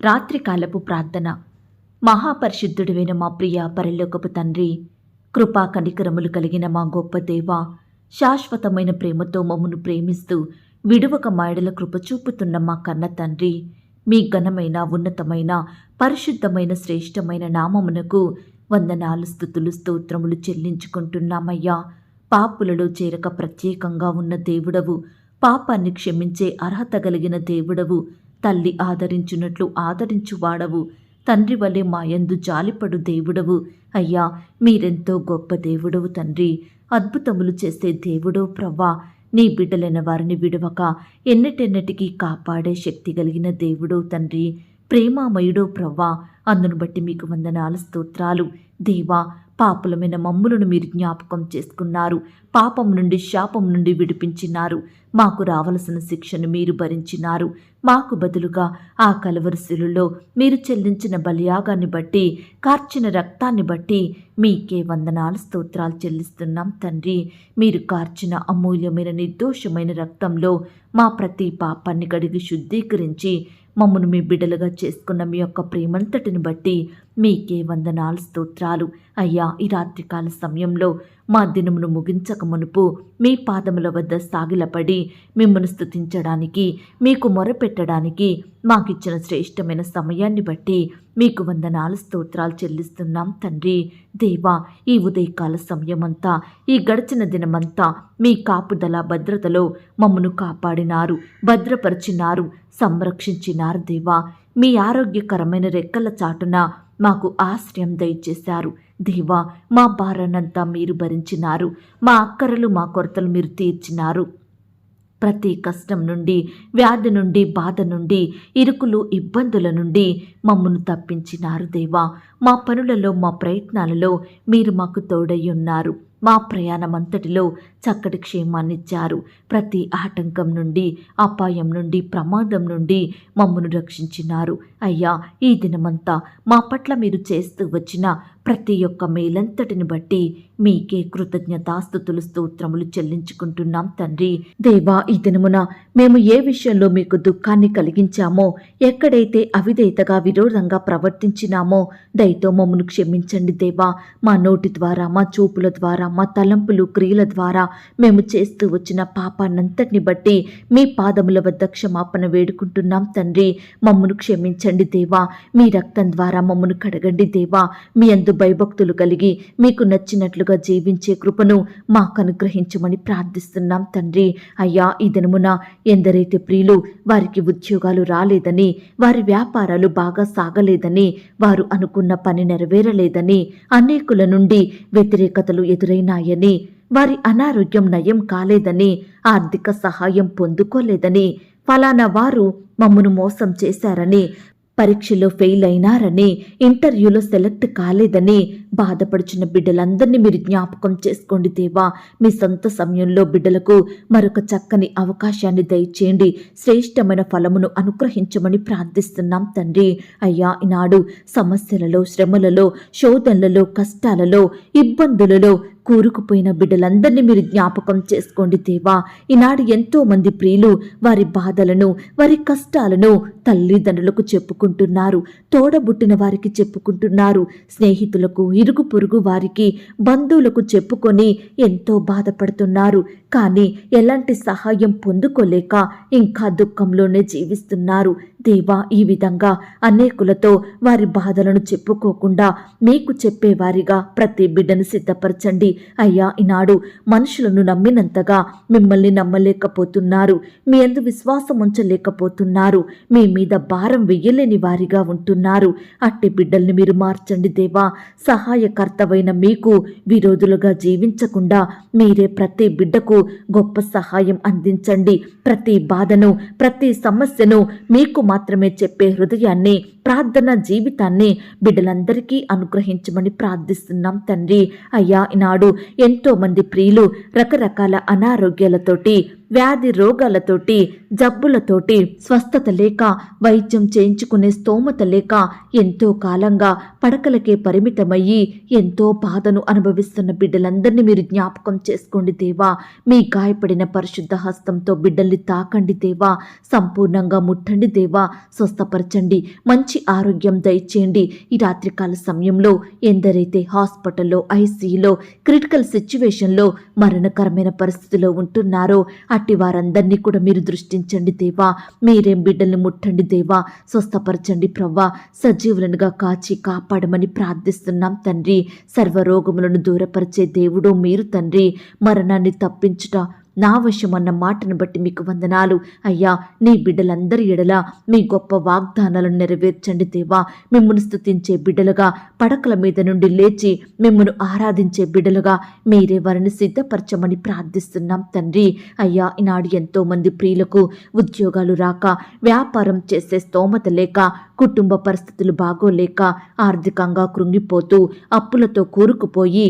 రాత్రికాలపు ప్రార్థన. మహాపరిశుద్ధుడివైన మా ప్రియ పరలోకపు తండ్రి కృపా కనికరములు కలిగిన మా గొప్ప దేవ శాశ్వతమైన ప్రేమతో మమ్మను ప్రేమిస్తూ విడువక మాయడల కృప చూపుతున్న మా కన్న తండ్రి మీ ఘనమైన ఉన్నతమైన పరిశుద్ధమైన శ్రేష్టమైన నామమునకు వందనాలు స్థుతులు స్తోత్రములు చెల్లించుకుంటున్నామయ్యా. పాపులలో చేరక ప్రత్యేకంగా ఉన్న దేవుడవు పాపాన్ని క్షమించే అర్హత కలిగిన దేవుడవు తల్లి ఆదరించున్నట్లు ఆదరించువాడవు. తండ్రి వలె మాయందు జాలిపడు దేవుడవు. అయ్యా మీరెంతో గొప్ప దేవుడవు తండ్రి. అద్భుతములు చేసే దేవుడో ప్రవ్వా. నీ బిడ్డలైన వారిని విడవక ఎన్నటెన్నటికీ కాపాడే శక్తి కలిగిన దేవుడో తండ్రి. ప్రేమామయుడో ప్రవ్వా. అందును బట్టి మీకు వందనాల స్తోత్రాలు. దేవా పాపులమైన మమ్ములను మీరు జ్ఞాపకం చేసుకున్నారు. పాపం నుండి శాపం నుండి విడిపించినారు. మాకు రావలసిన శిక్షను మీరు భరించినారు. మాకు బదులుగా ఆ కలవరిశిలులో మీరు చెల్లించిన బలియాగాన్ని బట్టి కార్చిన రక్తాన్ని బట్టి మీకే వందనాలు స్తోత్రాలు చెల్లిస్తున్నాం తండ్రి. మీరు కార్చిన అమూల్యమైన నిర్దోషమైన రక్తంలో మా ప్రతి పాపాన్ని కడిగి శుద్ధీకరించి మమ్మను మీ బిడ్డలుగా చేసుకున్న మీ యొక్క ప్రేమంతటిని బట్టి మీకే వందనాలు స్తోత్రాలు. అయ్యా ఈ రాత్రికాల సమయంలో మా దినమును ముగించక మునుపు మీ పాదముల వద్ద సాగిలపడి మిమ్మల్ని స్తుతించడానికి మీకు మొరపెట్టడానికి మాకిచ్చిన శ్రేష్టమైన సమయాన్ని బట్టి మీకు వందనాలు స్తోత్రాలు చెల్లిస్తున్నాం తండ్రి. దేవా ఈ ఉదయకాల సమయమంతా ఈ గడిచిన దినమంతా మీ కాపుదల భద్రతలో మమ్మను కాపాడినారు భద్రపరిచినారు సంరక్షించినారు దేవా. మీ ఆరోగ్యకరమైన రెక్కల చాటున మాకు ఆశ్రయం దయచేశారు. దేవా మా భారానంతా మీరు భరించినారు. మా అక్కరలు మా కొరతలు మీరు తీర్చినారు. ప్రతి కష్టం నుండి వ్యాధి నుండి బాధ నుండి ఇరుకులు ఇబ్బందుల నుండి మమ్మను తప్పించినారు దేవా. మా పనులలో మా ప్రయత్నాలలో మీరు మాకు తోడై ఉన్నారు. మా ప్రయాణం అంతటిలో చక్కటి క్షేమాన్నిచ్చారు. ప్రతి ఆటంకం నుండి అపాయం నుండి ప్రమాదం నుండి మమ్మను రక్షించినారు. అయ్యా ఈ దినమంతా మా పట్ల మీరు చేస్తూ వచ్చిన ప్రతి ఒక్క మేలంతటిని బట్టి మీకే కృతజ్ఞతాస్థుతులు స్తోత్రములు చెల్లించుకుంటున్నాం తండ్రి. దేవా ఈ దినమున మేము ఏ విషయంలో మీకు దుఃఖాన్ని కలిగించామో ఎక్కడైతే అవిధేయతగా విరోధంగా ప్రవర్తించినామో దయతో మమ్మను క్షమించండి దేవా. మా నోటి ద్వారా మా చూపుల ద్వారా మా తలంపులు క్రియల ద్వారా మేము చేస్తూ వచ్చిన పాపాన్నంతటిని బట్టి మీ పాదముల వద్ద క్షమాపణ వేడుకుంటున్నాం తండ్రి. మమ్మను క్షమించండి దేవా. మీ రక్తం ద్వారా మమ్మను కడగండి దేవా. మీ అందు భయభక్తులు కలిగి మీకు నచ్చినట్లుగా జీవించే కృపను మాకు అనుగ్రహించమని ప్రార్థిస్తున్నాం తండ్రి. అయ్యా ఈ దినమున ఎందరైతే ప్రియులు వారికి ఉద్యోగాలు రాలేదని వారి వ్యాపారాలు బాగా సాగలేదని వారు అనుకున్న పని నెరవేరలేదని అనేకుల నుండి వ్యతిరేకతలు ఎదురైనాయని వారి అనారోగ్యం నయం కాలేదని ఆర్థిక సహాయం పొందుకోలేదని ఫలానా వారు మమ్మను మోసం చేశారని పరీక్షలో ఫెయిల్ అయినారని ఇంటర్వ్యూలో సెలెక్ట్ కాలేదని బాధపడుచున్న బిడ్డలందరినీ మీరు జ్ఞాపకం చేసుకోండి దేవా. మీ సొంత సమయంలో బిడ్డలకు మరొక చక్కని అవకాశాన్ని దయచేయండి. శ్రేష్టమైన ఫలమును అనుగ్రహించమని ప్రార్థిస్తున్నాం తండ్రి. అయ్యా ఈనాడు సమస్యలలో శ్రమలలో శోధనలలో కష్టాలలో ఇబ్బందులలో కూరుకుపోయిన బిడ్డలందరినీ మీరు జ్ఞాపకం చేసుకోండి దేవా. ఈనాడు ఎంతో మంది ప్రియులు వారి బాధలను వారి కష్టాలను తల్లిదండ్రులకు చెప్పుకుంటున్నారు. తోడబుట్టిన వారికి చెప్పుకుంటున్నారు. స్నేహితులకు ఇరుగు పొరుగు వారికి బంధువులకు చెప్పుకొని ఎంతో బాధపడుతున్నారు. కానీ ఎలాంటి సహాయం పొందుకోలేక ఇంకా దుఃఖంలోనే జీవిస్తున్నారు. దేవా ఈ విధంగా అనేకులతో వారి బాధలను చెప్పుకోకుండా మీకు చెప్పేవారిగా ప్రతి బిడ్డను సిద్ధపరచండి. అయ్యా ఈనాడు మనుషులను నమ్మినంతగా మిమ్మల్ని నమ్మలేకపోతున్నారు. మీ అందు విశ్వాసం ఉంచలేకపోతున్నారు. మీ మీద భారం వెయ్యలేని వారిగా ఉంటున్నారు. అట్టి బిడ్డల్ని మీరు మార్చండి దేవా. సహాయకర్తవైన మీకు విరోధులుగా జీవించకుండా మీరే ప్రతి బిడ్డకు గొప్ప సహాయం అందించండి. ప్రతి బాధను ప్రతి సమస్యను మీకు మాత్రమే చెప్పే హృదయాన్ని ప్రార్థన జీవితాన్ని బిడ్డలందరికీ అనుగ్రహించమని ప్రార్థిస్తున్నాం తండ్రి. అయ్యా ఈనాడు ఎంతో మంది ప్రియులు రకరకాల అనారోగ్యాలతోటి వ్యాధి రోగాలతోటి జబ్బులతోటి స్వస్థత లేక వైద్యం చేయించుకునే స్తోమత లేక ఎంతో కాలంగా పడకలకే పరిమితమయ్యి ఎంతో బాధను అనుభవిస్తున్న బిడ్డలందరినీ మీరు జ్ఞాపకం చేసుకోండి దేవా. మీ గాయపడిన పరిశుద్ధ హస్తంతో బిడ్డల్ని తాకండి దేవా. సంపూర్ణంగా ముట్టండి దేవా. స్వస్థపరచండి. మంచి ఆరోగ్యం దయచేయండి. ఈ రాత్రికాల సమయంలో ఎందరైతే హాస్పిటల్లో ఐసీయూలో క్రిటికల్ సిచ్యువేషన్లో మరణకరమైన పరిస్థితిలో ఉంటున్నారో అట్టి వారందరినీ కూడా మీరు దృష్టించండి దేవా. మీరేం బిడ్డల్ని ముట్టండి దేవా. స్వస్థపరచండి ప్రవ్వా. సజీవులనుగా కాచి కాపాడమని ప్రార్థిస్తున్నాం తండ్రి. సర్వరోగములను దూరపరిచే దేవుడు మీరు తండ్రి. మరణాన్ని తప్పించుట నా వశం అన్న మాటను బట్టి మీకు వందనాలు. అయ్యా నీ బిడ్డలందరి ఎడల మీ గొప్ప వాగ్దానాలను నెరవేర్చండి దేవా. మిమ్మల్ని స్తుతించే బిడ్డలుగా పడకల మీద నుండి లేచి మిమ్మల్ని ఆరాధించే బిడ్డలుగా మీరే వారిని సిద్ధపరచమని ప్రార్థిస్తున్నాం తండ్రి. అయ్యా ఈనాడు ఎంతో మంది ప్రియులకు ఉద్యోగాలు రాక వ్యాపారం చేసే స్తోమత లేక కుటుంబ పరిస్థితులు బాగోలేక ఆర్థికంగా కృంగిపోతూ అప్పులతో కూరుకుపోయి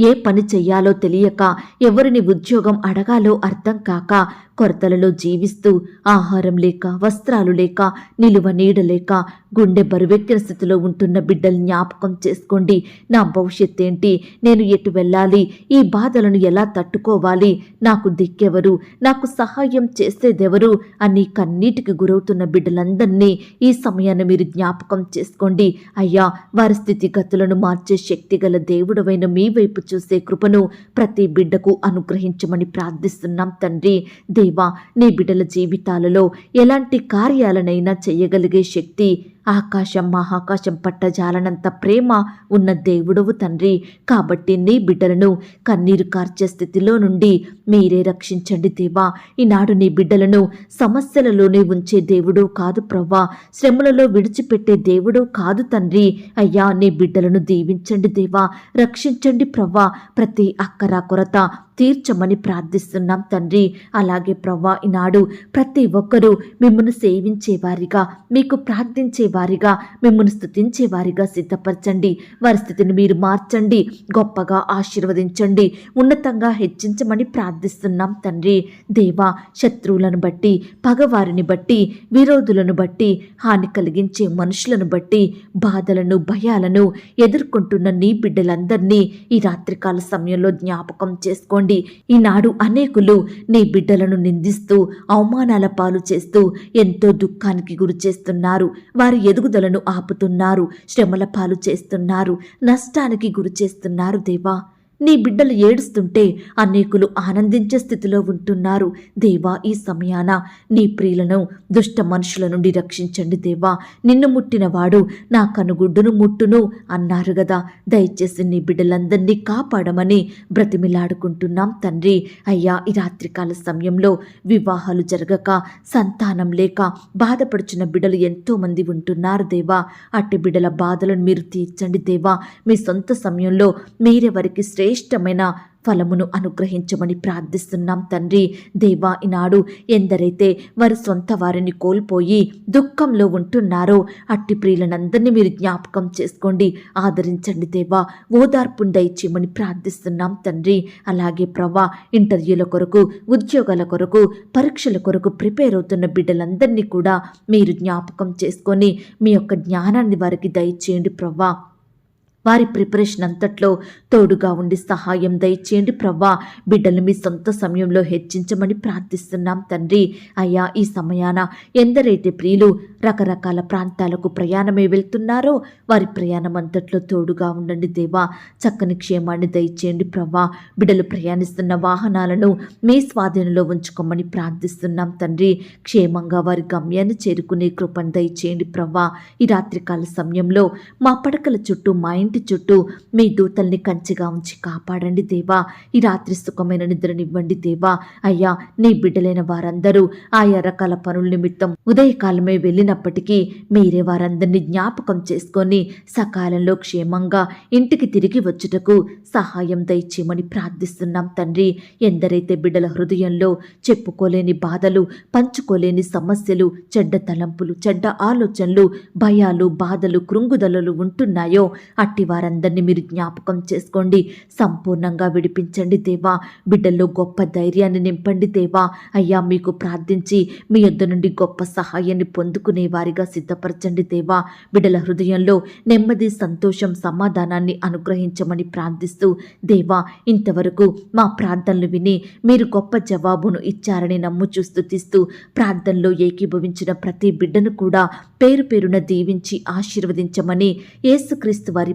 ఏ పని చెయ్యాలో తెలియక ఎవరిని ఉద్యోగం అడగాలో అర్థం కాక కొరతలలో జీవిస్తూ ఆహారం లేక వస్త్రాలు లేక నిలువ నీడ లేక గుండె బరువెక్కిన స్థితిలో ఉంటున్న బిడ్డలు జ్ఞాపకం చేసుకోండి. నా భవిష్యత్ ఏంటి? నేను ఎటు వెళ్ళాలి? ఈ బాధలను ఎలా తట్టుకోవాలి? నాకు దిక్కెవరు? నాకు సహాయం చేసేదెవరు? అని కన్నీటికి గురవుతున్న బిడ్డలందరినీ ఈ సమయాన్ని మీరు జ్ఞాపకం చేసుకోండి. అయ్యా వారి స్థితిగతులను మార్చే శక్తిగల దేవుడవైన మీ వైపు చూసే కృపను ప్రతి బిడ్డకు అనుగ్రహించమని ప్రార్థిస్తున్నాం తండ్రి. దేవా నీ బిడ్డల జీవితాలలో ఎలాంటి కార్యాలనైనా చేయగలిగే శక్తి ఆకాశం మహాకాశం పట్టజాలనంత ప్రేమ ఉన్న దేవుడవు తండ్రి. కాబట్టి నీ బిడ్డలను కన్నీరు కార్చే స్థితిలో నుండి మీరే రక్షించండి దేవా. ఈనాడు నీ బిడ్డలను సమస్యలలోనే ఉంచే దేవుడు కాదు ప్రవ్వా. శ్రమలలో విడిచిపెట్టే దేవుడు కాదు తండ్రి. అయ్యా నీ బిడ్డలను దీవించండి దేవా. రక్షించండి ప్రవ్వా. ప్రతి అక్కర కొరత తీర్చమని ప్రార్థిస్తున్నాం తండ్రి. అలాగే ప్రవ్వా ఈనాడు ప్రతి ఒక్కరూ మిమ్మల్ని సేవించేవారిగా మీకు ప్రార్థించే వారిగా మిమ్మల్ని స్తుతించేవారిగా సిద్ధపరచండి. వారి స్థితిని మీరు మార్చండి. గొప్పగా ఆశీర్వదించండి. ఉన్నతంగా హెచ్చించమని ప్రార్థిస్తున్నాం తండ్రి. దేవ శత్రువులను బట్టి పగవారిని బట్టి విరోధులను బట్టి హాని కలిగించే మనుషులను బట్టి బాధలను భయాలను ఎదుర్కొంటున్న నీ బిడ్డలందరినీ ఈ రాత్రికాల సమయంలో జ్ఞాపకం చేసుకోండి. ఈనాడు అనేకులు నీ బిడ్డలను నిందిస్తూ అవమానాల పాలు చేస్తూ ఎంతో దుఃఖానికి గురి చేస్తున్నారు. వారి ఎదుగుదలను ఆపుతున్నారు శ్రమల పాలు చేస్తున్నారు నష్టానికి గురి చేస్తున్నారు దేవా. నీ బిడ్డలు ఏడుస్తుంటే అనేకులు ఆనందించే స్థితిలో ఉంటున్నారు. దేవా ఈ సమయాన నీ ప్రియులను దుష్ట మనుషుల నుండి రక్షించండి దేవా. నిన్ను ముట్టినవాడు నా కనుగుడ్డును ముట్టును అన్నారు గదా. దయచేసి నీ బిడ్డలందరినీ కాపాడమని బ్రతిమిలాడుకుంటున్నాం తండ్రి. అయ్యా ఈ రాత్రికాల సమయంలో వివాహాలు జరగక సంతానం లేక బాధపడుచున్న బిడ్డలు ఎంతో మంది ఉంటున్నారు దేవా. అట్టి బిడ్డల బాధలను మీరు తీర్చండి దేవా. మీ సొంత సమయంలో మీరెవరికి శ్రేయ శ్రేష్టమైన ఫలమును అనుగ్రహించమని ప్రార్థిస్తున్నాం తండ్రి. దేవా ఈనాడు ఎందరైతే వారి సొంత వారిని కోల్పోయి దుఃఖంలో ఉంటున్నారో అట్టి ప్రియులనందరినీ మీరు జ్ఞాపకం చేసుకోండి. ఆదరించండి దేవా. ఓదార్పును దయచేయమని ప్రార్థిస్తున్నాం తండ్రి. అలాగే ప్రవ్వా ఇంటర్వ్యూల కొరకు ఉద్యోగాల కొరకు పరీక్షల కొరకు ప్రిపేర్ అవుతున్న బిడ్డలందరినీ కూడా మీరు జ్ఞాపకం చేసుకొని మీ యొక్క జ్ఞానాన్ని వారికి దయచేయండి ప్రవ్వా. వారి ప్రిపరేషన్ అంతట్లో తోడుగా ఉండి సహాయం దయచేయండి ప్రవ్వా. బిడ్డలు మీ సొంత సమయంలో హెచ్చించమని ప్రార్థిస్తున్నాం తండ్రి. అయ్యా ఈ సమయాన ఎందరైతే ప్రియులు రకరకాల ప్రాంతాలకు ప్రయాణమే వెళ్తున్నారో వారి ప్రయాణం అంతట్లో తోడుగా ఉండండి దేవా. చక్కని క్షేమాన్ని దయచేయండి ప్రవ్వా. బిడ్డలు ప్రయాణిస్తున్న వాహనాలను మీ స్వాధీనంలో ఉంచుకోమని ప్రార్థిస్తున్నాం తండ్రి. క్షేమంగా వారి గమ్యాన్ని చేరుకునే కృపను దయచేయండి ప్రవ్వా. ఈ రాత్రికాల సమయంలో మా పడకల చుట్టూ మా ఇంటి చుట్టూ మీ దూతల్ని కంచిగా ఉంచి కాపాడండి దేవా. ఈ రాత్రి సుఖమైన నిద్రనివ్వండి దేవా. అయ్యా నీ బిడ్డలైన వారందరూ ఆయా రకాల పనుల నిమిత్తం ఉదయకాలమే వెళ్ళినప్పటికీ మీరే వారందరినీ జ్ఞాపకం చేసుకొని సకాలంలో క్షేమంగా ఇంటికి తిరిగి వచ్చుటకు సహాయం దయచేయమని ప్రార్థిస్తున్నాం తండ్రి. ఎందరైతే బిడ్డల హృదయంలో చెప్పుకోలేని బాధలు పంచుకోలేని సమస్యలు చెడ్డ తలంపులు చెడ్డ ఆలోచనలు భయాలు బాధలు కృంగుదలలు ఉంటున్నాయో అట్టి అట్టి వారందరినీ మీరు జ్ఞాపకం చేసుకోండి. సంపూర్ణంగా విడిపించండి దేవా. బిడ్డల్లో గొప్ప ధైర్యాన్ని నింపండి దేవా. అయ్యా మీకు ప్రార్థించి మీ యొద్ద నుండి గొప్ప సహాయాన్ని పొందుకునే వారిగా సిద్ధపరచండి దేవా. బిడ్డల హృదయంలో నెమ్మది సంతోషం సమాధానాన్ని అనుగ్రహించమని ప్రార్థిస్తూ దేవా ఇంతవరకు మా ప్రార్థనలు విని మీరు గొప్ప జవాబును ఇచ్చారని నమ్ముచూ స్తుతిస్తూ ప్రార్థనలో ఏకీభవించిన ప్రతి బిడ్డను కూడా పేరు పేరున దీవించి ఆశీర్వదించమని యేసుక్రీస్తు వారి